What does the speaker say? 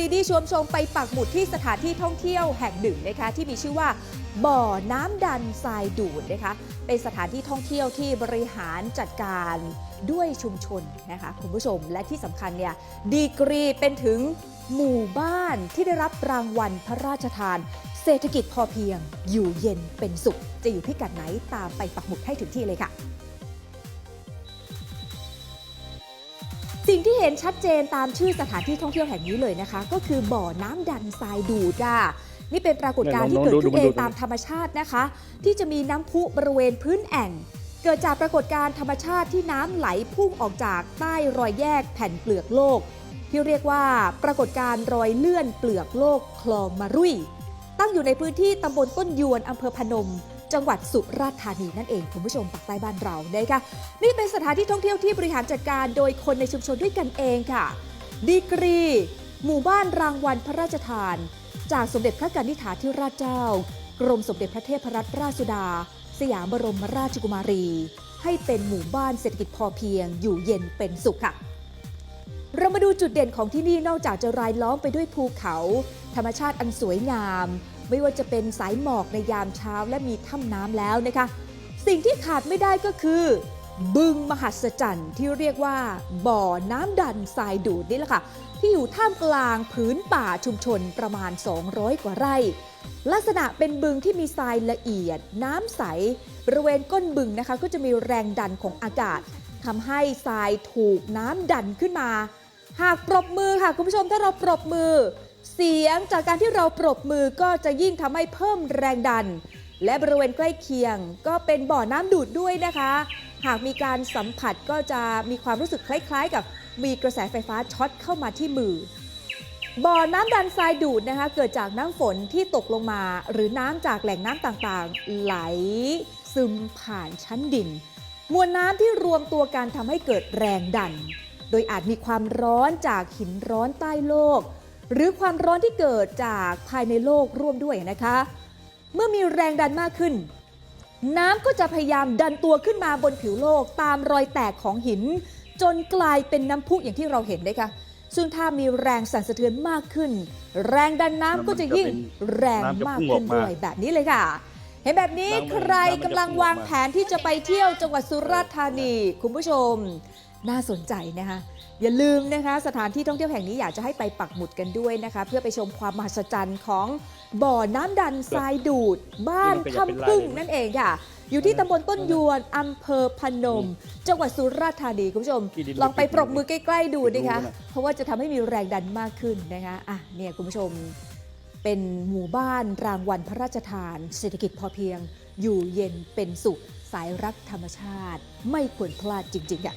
ดีดีชวนชมไปปักหมุดที่สถานที่ท่องเที่ยวแห่งหนึ่งนะคะที่มีชื่อว่าบ่อน้ำดันทรายดูดนะคะเป็นสถานที่ท่องเที่ยวที่บริหารจัดการด้วยชุมชนนะคะคุณผู้ชมและที่สำคัญเนี่ยดีกรีเป็นถึงหมู่บ้านที่ได้รับรางวัลพระราชทาน เศรษฐกิจพอเพียง อยู่เย็นเป็นสุข จะอยู่พิกัดไหนตามไปปักหมุดให้ถึงที่เลยค่ะ สิ่งที่เห็นชัดเจนตามชื่อสถานที่ท่องเที่ยวแห่งนี้เลยนะคะ ก็คือบ่อน้ำดันทรายดูดอะนี่เป็นปรากฏการณ์ที่เกิดขึ้นเองตามธรรมชาตินะคะ ที่จะมีน้ำพุบริเวณพื้นแอ่ง เกิดจากปรากฏการณ์ธรรมชาติที่น้ำไหลพุ่งออกจากใต้รอยแยกแผ่นเปลือกโลก ที่เรียกว่าปรากฏการณ์รอยเลื่อนเปลือกโลกคลองมารุ่ยตั้งอยู่ในพื้นที่ตำบลต้นยวนอำเภอพนม จังหวัดสุราษฎร์ธานีนั่นเองคุณผู้ชมปากใต้บ้านเรานะคะนี่เป็นสถานที่ท่องเที่ยวที่บริหารจัดการโดยคนในชุมชนด้วยกันเองค่ะ ดีกรี หมู่บ้านรางวัลพระราชทาน จากสมเด็จพระกนิษฐาธิราชเจ้า กรมสมเด็จพระเทพรัตนราชสุดา สยามบรมราชกุมารี ให้เป็นหมู่บ้านเศรษฐกิจพอเพียง อยู่เย็นเป็นสุขค่ะเรามาดูจุดเด่นของที่นี่นอกจากจะรายล้อมไปด้วยภูเขา ธรรมชาติอันสวยงาม ไม่ว่าจะเป็นสายหมอกในยามเช้าและมีถ้ำน้ำแล้วนะคะ สิ่งที่ขาดไม่ได้ก็คือ บึงมหัศจรรย์ที่เรียกว่า บ่อน้ำดันทรายดูดนี่แหละค่ะ ที่อยู่ท่ามกลางผืนป่าชุมชนประมาณ 200 กว่าไร่ ลักษณะเป็นบึงที่มีทรายละเอียด น้ำใส บริเวณก้นบึงนะคะ ก็จะมีแรงดันของอากาศทำให้ทรายถูกน้ำดันขึ้นมา หากปรบมือค่ะคุณผู้ชมถ้าเราปรบมือ เสียงจากการที่เราปรบมือก็จะยิ่งทำให้เพิ่มแรงดัน และบริเวณใกล้เคียง ก็เป็นบ่อน้ำดูดด้วยนะคะ หากมีการสัมผัสก็จะมีความรู้สึกคล้าย ๆ กับมีกระแสไฟฟ้าช็อตเข้ามาที่มือ บ่อน้ำดันทรายดูดนะคะ เกิดจากน้ำฝนที่ตกลงมา หรือน้ำจากแหล่งน้ำต่างๆ ไหล ซึมผ่านชั้นดิน มวลน้ำที่รวมตัวกันทำให้เกิดแรงดัน โดยอาจมีความร้อนจากหินร้อนใต้โลก หรือความร้อนที่เกิดจากภายในโลกร่วมด้วยนะคะ เมื่อมีแรงดันมากขึ้น น้ำก็จะพยายามดันตัวขึ้นมาบนผิวโลกตามรอยแตกของหิน จนกลายเป็นน้ำพุอย่างที่เราเห็นนะคะซึ่งถ้ามีแรงสั่นสะเทือนมากขึ้น แรงดันน้ำก็จะยิ่งแรงมากขึ้นด้วยแบบนี้เลยค่ะ เห็นแบบนี้ใครกำลังวางแผนที่จะไปเที่ยวจังหวัดสุราษฎร์ธานี คุณผู้ชม น่าสนใจนะคะ อย่าลืมนะคะ สถานที่ท่องเที่ยวแห่งนี้อยากจะให้ไปปักหมุดกันด้วยนะคะ เพื่อไปชมความมหัศจรรย์ของบ่อน้ำดันทรายดูด บ้านถ้ำพึ่งนั่นเองค่ะอยู่ที่ตำบลต้นยวนอำเภอพนม จังหวัดสุราษฎร์ธานีคุณผู้ชม ลองไปปรบมือใกล้ ๆ ดูนะคะ เพราะว่าจะทำให้มีแรงดันมากขึ้นนะคะอะเนี่ยคุณผู้ชม เป็นหมู่บ้านรางวัลพระราชทาน เศรษฐกิจพอเพียง อยู่เย็นเป็นสุข สายรักธรรมชาติ ไม่ควรพลาดจริงๆค่ะ